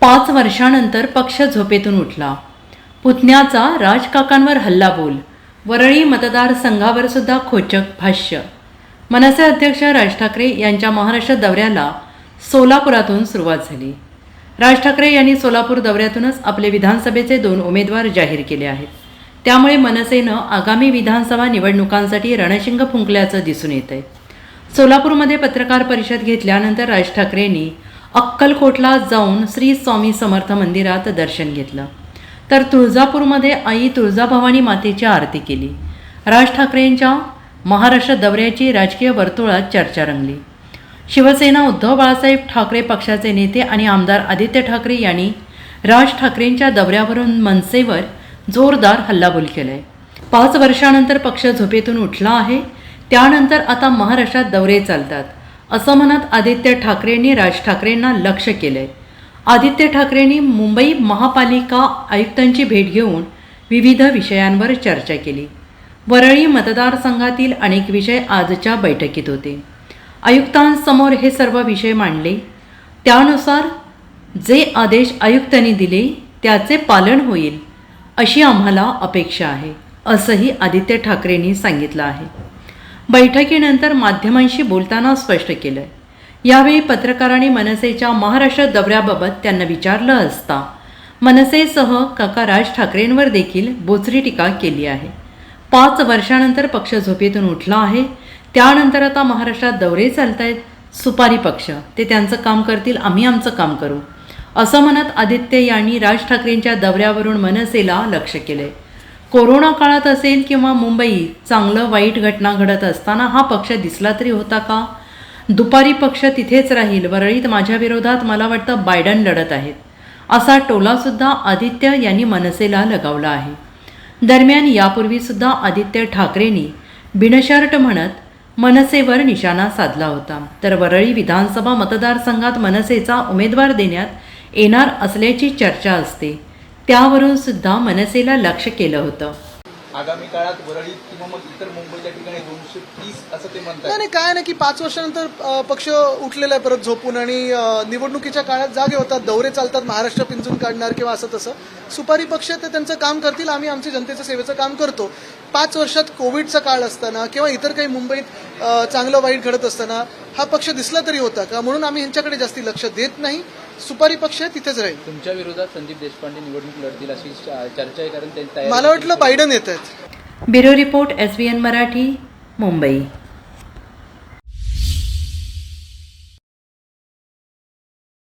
पाच वर्षानंतर पक्ष झोपेतून उठला. पुतण्याचा राजकाकांवर हल्ला बोल वरळी मतदारसंघावर सुद्धा खोचक भाष्य. मनसे अध्यक्ष राज ठाकरे यांच्या महाराष्ट्र दौऱ्याला सोलापुरातून सुरुवात झाली. राज ठाकरे यांनी सोलापूर दौऱ्यातूनच आपले विधानसभेचे दोन उमेदवार जाहीर केले आहेत. त्यामुळे मनसेनं आगामी विधानसभा निवडणुकांसाठी रणशिंग फुंकल्याचं दिसून येत आहे सोलापूरमध्ये पत्रकार परिषद घेतल्यानंतर राज ठाकरेंनी अक्कलकोटला जाऊन श्री स्वामी समर्थ मंदिरात दर्शन घेतलं. तर तुळजापूरमध्ये आई तुळजाभवानी मातेची आरती केली. राज ठाकरेंच्या महाराष्ट्र दौऱ्याची राजकीय वर्तुळात चर्चा रंगली. शिवसेना उद्धव बाळासाहेब ठाकरे पक्षाचे नेते आणि आमदार आदित्य ठाकरे यांनी राज ठाकरेंच्या दौऱ्यावरून मनसेवर जोरदार हल्लाबोल केलाय. पाच वर्षानंतर पक्ष झोपेतून उठला आहे. त्यानंतर आता महाराष्ट्रात दौरे चालतात. असं म्हणत आदित्य ठाकरेंनी राज ठाकरेंना लक्ष केलंय. आदित्य ठाकरेंनी मुंबई महापालिका आयुक्तांची भेट घेऊन विविध विषयांवर चर्चा केली. वरळी मतदारसंघातील अनेक विषय आजच्या बैठकीत होते. आयुक्तांसमोर हे सर्व विषय मांडले. त्यानुसार जे आदेश आयुक्तांनी दिले त्याचे पालन होईल अशी आम्हाला अपेक्षा आहे असंही आदित्य ठाकरेंनी सांगितलं आहे. बैठकीनंतर माध्यमांशी बोलताना स्पष्ट केलं यावेळी पत्रकारांनी मनसेच्या महाराष्ट्र दौऱ्याबाबत त्यांना विचारलं असता मनसेसह काका राज ठाकरेंवर देखील बोचरी टीका केली आहे. पाच वर्षानंतर पक्ष झोपेतून उठला आहे. त्यानंतर आता महाराष्ट्रात दौरे चालत आहेत सुपारी पक्ष ते त्यांचं काम करतील आम्ही आमचं काम करू. असं म्हणत आदित्य यांनी राज ठाकरेंच्या दौऱ्यावरून मनसेला लक्ष आहे कोरोना काळात असेल किंवा मुंबईत चांगलं वाईट घटना घडत असताना हा पक्ष दिसला तरी होता का? दुपारी पक्ष तिथेच राहील. वरळीत माझ्याविरोधात मला वाटतं बायडन लढत आहेत. असा टोलासुद्धा आदित्य यांनी मनसेला लगावला आहे. दरम्यान यापूर्वीसुद्धा आदित्य ठाकरेंनी बिनशर्ट म्हणत मनसेवर निशाणा साधला होता. तर वरळी विधानसभा मतदारसंघात मनसेचा उमेदवार देण्यात येणार असल्याची चर्चा असते. त्यावरून सुद्धा मनसेला लक्ष केलं होतं. आगामी काळात वरळीत किंवा मग इतर मुंबईच्या ठिकाणी दोनशे तीस असं ते म्हणतात. नाही काय नाही की पाच वर्षानंतर पक्ष उठलेला आहे परत झोपून आणि निवडणुकीच्या काळात जागे होतात दौरे चालतात महाराष्ट्र पिंजून काढणार किंवा असं तसं. सुपारी पक्ष ते त्यांचं काम करतील आम्ही आमच्या जनतेचं सेवेचं काम करतो. पाच वर्षात कोविडचा काळ असताना किंवा इतर काही मुंबईत चांगलं वाईट घडत असताना हा पक्ष दिसला तरी होता का? म्हणून आम्ही ह्यांच्याकडे जास्ती लक्ष देत नाही. सुपारी पक्ष आहे तिथेच राहील. तुमच्या विरोधात संदीप देशपांडे निवडणूक लढतील अशी चर्चा आहे कारण त्यांनी तयारी मला वाटलं बायडन येत आहेत. Bureau report S B N Marathi Mumbai.